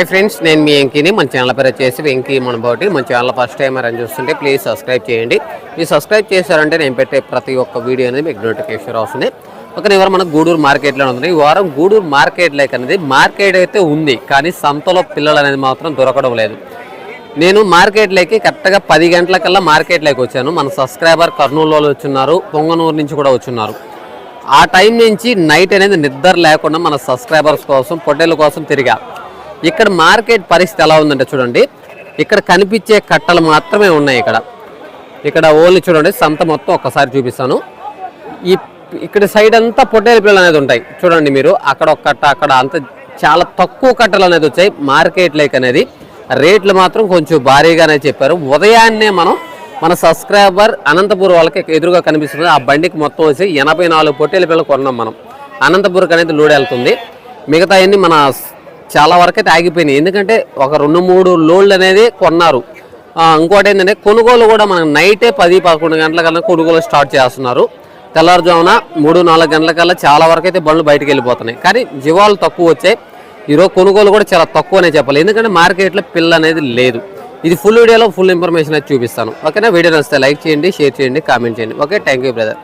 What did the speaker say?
Hi friends నేను మీ వెంకీని. మన channel పేరు వచ్చేసి వెంకీ మన బోటి మన ఛానల్ ఫస్ట్ టైం అని చూస్తుంటే ప్లీజ్ సబ్స్క్రైబ్ చేయండి. మీరు సబ్స్క్రైబ్ చేశారంటే నేను పెట్టే ప్రతి ఒక్క వీడియో అనేది మీకు నోటిఫికేషన్ వస్తుంది. ఒక వారం మన గూడూరు మార్కెట్లో ఉంది ఈ వారం గూడూరు మార్కెట్ లైక్ అనేది మార్కెట్ అయితే ఉంది కానీ సంతలో పిల్లలు అనేది మాత్రం దొరకడం లేదు. నేను మార్కెట్లోకి కరెక్ట్గా పది గంటలకల్లా మార్కెట్లోకి వచ్చాను. మన సబ్స్క్రైబర్ కర్నూలు వాళ్ళు వచ్చున్నారు పొంగనూరు నుంచి కూడా వచ్చున్నారు. ఆ టైం నుంచి నైట్ అనేది నిద్ర లేకుండా మన సబ్స్క్రైబర్స్ కోసం పొట్టేళ్ళ కోసం తిరిగా. ఇక్కడ మార్కెట్ పరిస్థితి ఎలా ఉందంటే చూడండి ఇక్కడ కనిపించే కట్టలు మాత్రమే ఉన్నాయి ఇక్కడ. ఇక్కడ ఓన్లీ చూడండి సంత మొత్తం ఒక్కసారి చూపిస్తాను. ఈ ఇక్కడ సైడ్ అంతా పొట్టేలు పిల్లలు అనేది ఉంటాయి. చూడండి మీరు అక్కడ ఒక కట్ట అక్కడ అంత చాలా తక్కువ కట్టలు అనేది వచ్చాయి. మార్కెట్ లైక్ అనేది రేట్లు మాత్రం కొంచెం భారీగానే చెప్పారు. ఉదయాన్నే మనం మన సబ్స్క్రైబర్ అనంతపురం వాళ్ళకి ఎదురుగా కనిపిస్తుంది. ఆ బండికి మొత్తం వచ్చి ఎనభై నాలుగు పొట్టేల పిల్లలు కొన్నాం మనం. అనంతపురం అనేది లోడ్ వెళ్తుంది. మిగతా అన్ని మన చాలా వరకు అయితే ఆగిపోయినాయి. ఎందుకంటే ఒక రెండు మూడు లోడ్లు అనేది కొన్నారు. ఇంకోటి ఏంటంటే కొనుగోలు కూడా మనకు నైటే పది పదకొండు గంటల కల్లా కొనుగోలు స్టార్ట్ చేస్తున్నారు. తెల్లవారుజామున మూడు నాలుగు గంటల కల్లా చాలా వరకు అయితే బండ్లు బయటకు వెళ్ళిపోతున్నాయి. కానీ జీవాలు తక్కువ వచ్చాయి. ఈరోజు కొనుగోలు కూడా చాలా తక్కువనే చెప్పాలి. ఎందుకంటే మార్కెట్లో పిల్ల అనేది లేదు. ఇది ఫుల్ వీడియోలో ఫుల్ ఇన్ఫర్మేషన్ అయితే చూపిస్తాను. ఓకేనా? వీడియో నచ్చితే లైక్ చేయండి షేర్ చేయండి కామెంట్ చేయండి. Okay thank you brother.